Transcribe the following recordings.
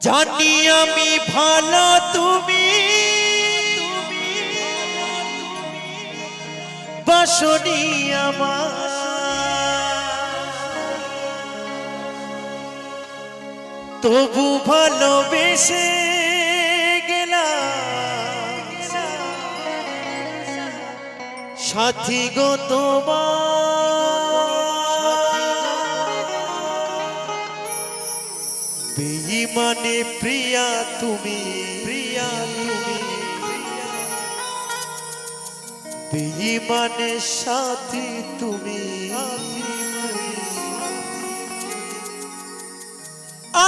জানি আমি ভালো তুমি। বাসনি আমার। তবু ভালোবেসে গেলাম। সাথী গো তোমার বেঈমানে প্রিয়া তুমি প্রিয়া তুমি। বেঈমানে সাথী তুমি।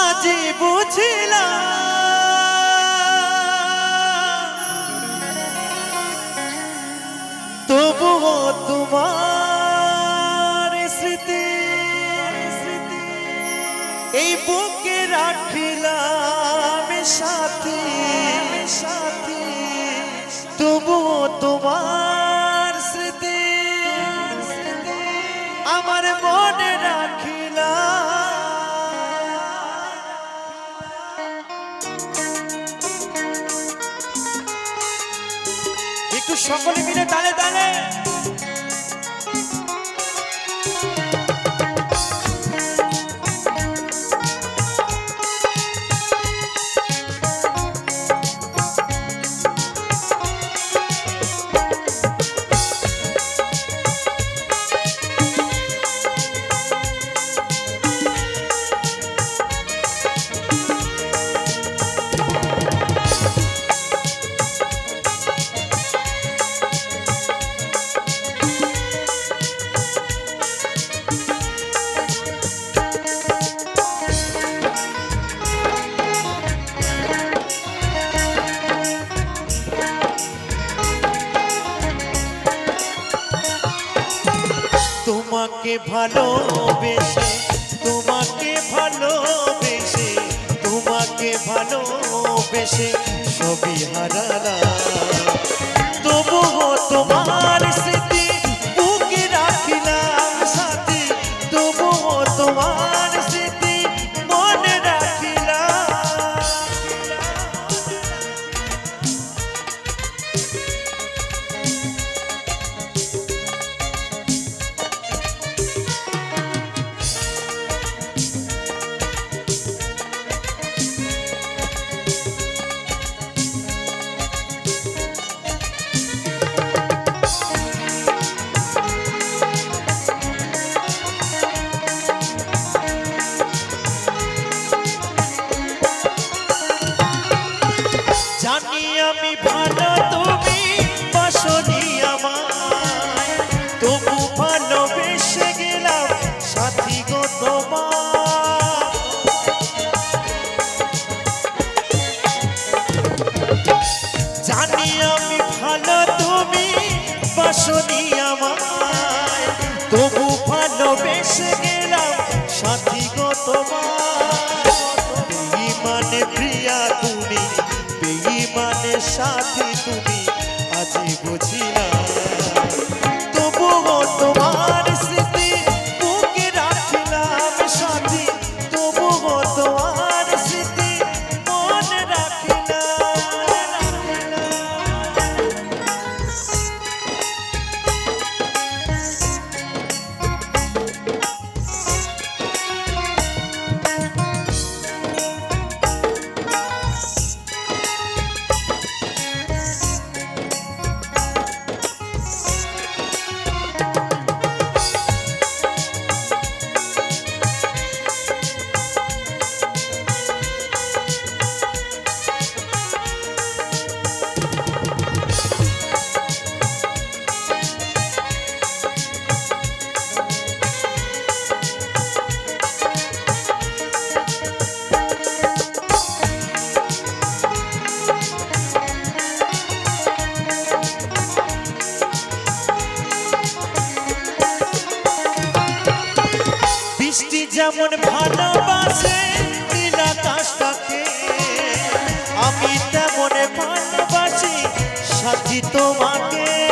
আজ বুঝিলাম তবুও তোমার এই বুকে রাখিলাম সাথী সাথী। তবুও তোমার স্মৃতি, আমার মনে রাখিলাম। একটু সকলে মিলে তালে তালে। তোমাকে ভালোবেসে তোমাকে ভালোবেসে তোমাকে ভালোবেসে সবই হারালা তবুও তোমার জানি আমি ভালো, তুমি বাসনি আমায়। তবু ভালোবেসে গেলাম সাথী বেঈমানে প্রিয়া তুমি বেঈমানে সাথী তুমি আজি বুঝিলাম যেমন ভালোবাসে নীল আকাশটাকে আমি তেমন ভালোবাসি সাথী তোমাকে।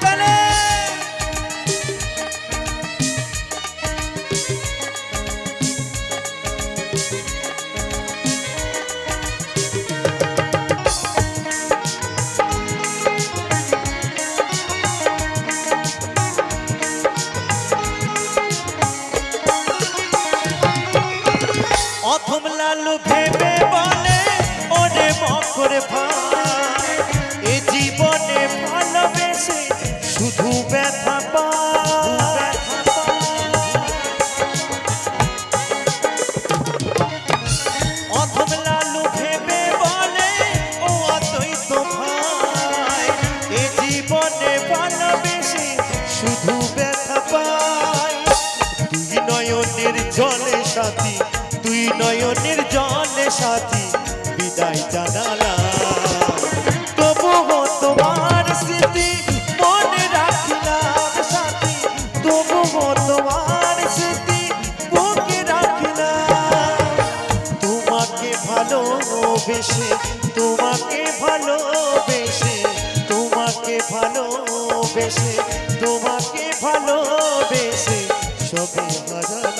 লালু ভেবে বলে, ওরে মকর এ জীবনে ভালোবেসে শুধু ব্যথা শুধু ব্যথা পায়। তুই নয়নের জলে সাথী তুই নয়নের সাথী বিদায় জানালা তবুও তোমার স্মৃতি মনে রাখলাম সাথী। তবুও তোমার স্মৃতি বুকে রাখলাম। তোমাকে ভালোবেসে তোমাকে ভালোবেসে তোমাকে ভালোবেসে তোমাকে ভালোবেসে সবে হারালাম